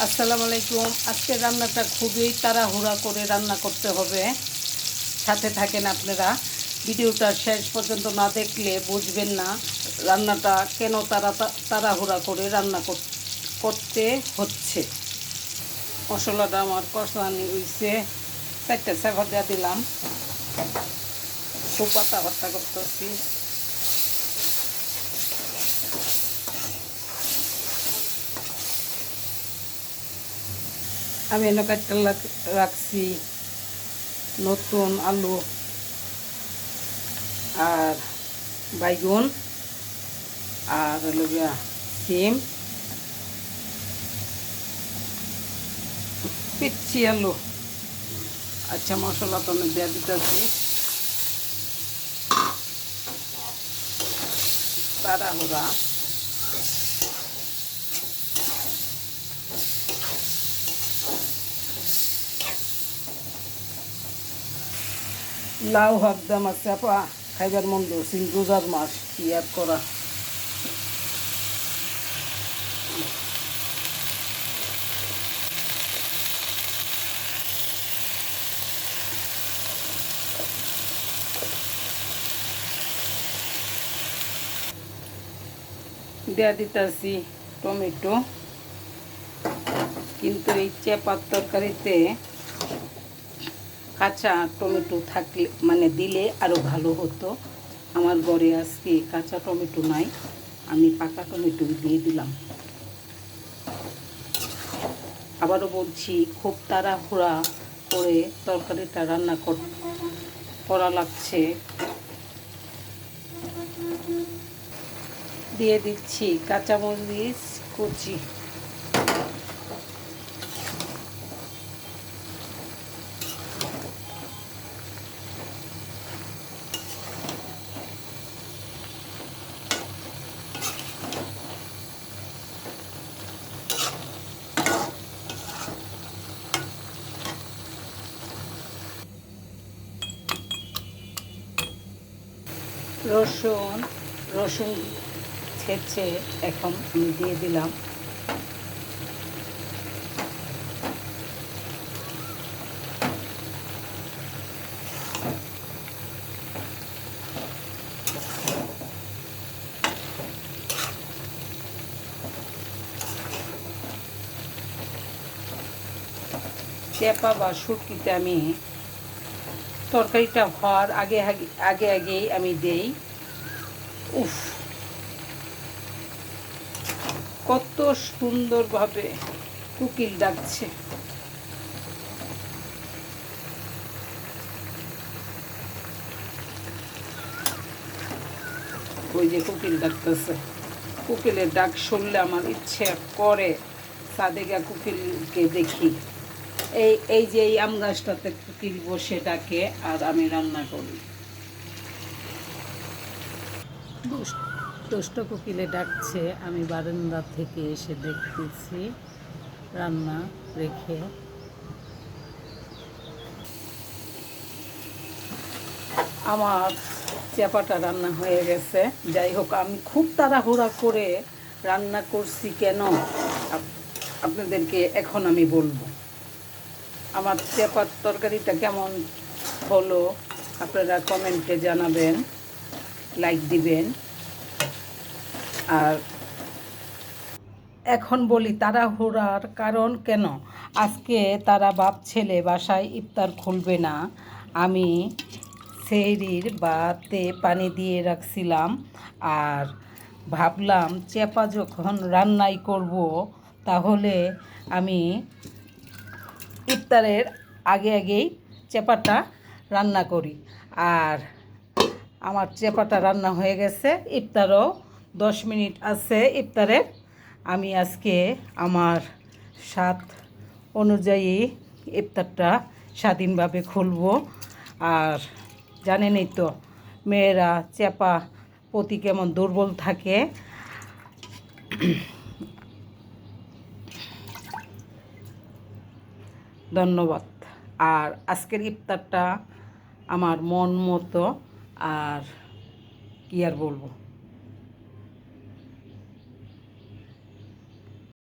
আসসালামু আলাইকুম। আজকের রান্নাটা খুবই তাড়াহুড়া করে রান্না করতে হবে। সাথে থাকেন আপনারা। ভিডিওটা শেষ পর্যন্ত না দেখলে বুঝবেন না রান্নাটা কেন তারা তাড়াহুড়া করে রান্না কর- করতে হচ্ছে। মশলাটা আমার কষানি হয়েছে চারটে চাকা দিয়ে দিলাম। খুব পাতা ভর্তা করতেছি। আমি এনে কাটতে রাখছি, নতুন আলু আর বাইগুন আর হলো সিম, পিচ্ছি আলু। আচ্ছা মশলা তো আমি দিয়ে দিতেছি। তাড়াহুড়া। লাউ হাকদাম আছে, আপা, খাইবার মন ধরছিল রোজার মাস, কি আর করা? দেয়া দিতেছি টমেটো, কিন্তু এই চেপার তরকারিতে কাঁচা টমেটো থাকলে মানে দিলে আরও ভালো হতো। আমার ঘরে আজকে কাঁচা টমেটো নাই, আমি পাকা টমেটো দিয়ে দিলাম। আবারও বলছি, খুব তাড়াহুড়া করে তরকারিটা রান্না কর- লাগছে। দিয়ে দিচ্ছি কাঁচামরিচ, কুচি। রসুন রসুন ছেঁচে এখন আমি দিয়ে দিলাম। চেপা বা শুটকিতে আমি তরকারিটা হওয়ার আগে আগে আগে আগেই আমি দেই। উফ। কত সুন্দরভাবে কুকিল ডাকছে। ওই যে কুকিল ডাকতেছে। কুকিলের ডাক শুনলে আমার ইচ্ছে করে। সাদেগা কুকিলকে দেখি। এই এই যে এই আম গাছটাতে কুকিল সেটাকে আর আমি রান্না করি। দুষ্ট কোকিলে ডাকছে আমি বারান্দা থেকে এসে দেখতেছি। রান্না রেখে। আমার চেপাটা রান্না হয়ে গেছে। যাই হোক আমি খুব তাড়াহুড়া করে রান্না করছি কেন? আপনাদেরকে এখন আমি বলব। আমার চেপার তরকারিটা কেমন হলো আপনারা কমেন্টে জানাবেন, লাইক দিবেন। আর এখন বলি তাড়াহুড়ার কারণ কেন? আজকে তারা বাপ ছেলে বাসায় ইফতার খুলবে না। আমি সেহরির বাতে পানি দিয়ে রাখছিলাম আর ভাবলাম, চেপা যখন রান্নাই করব, তাহলে আমি ইফতারের আগে আগেই চেপাটা রান্না করি। আর আমার চেপাটা রান্না হয়ে গেছে। ইফতারও দশ মিনিট আছে ইফতারের। আমি আজকে আমার স্বাদ অনুযায়ী ইফতারটা স্বাধীনভাবে খুলব। আর জানেনই তো, মেয়েরা চেপা প্রতি কেমন দুর্বল থাকে। ধন্যবাদ। আর আজকের ইফতারটা আমার মন মতো আর কি আর বলব?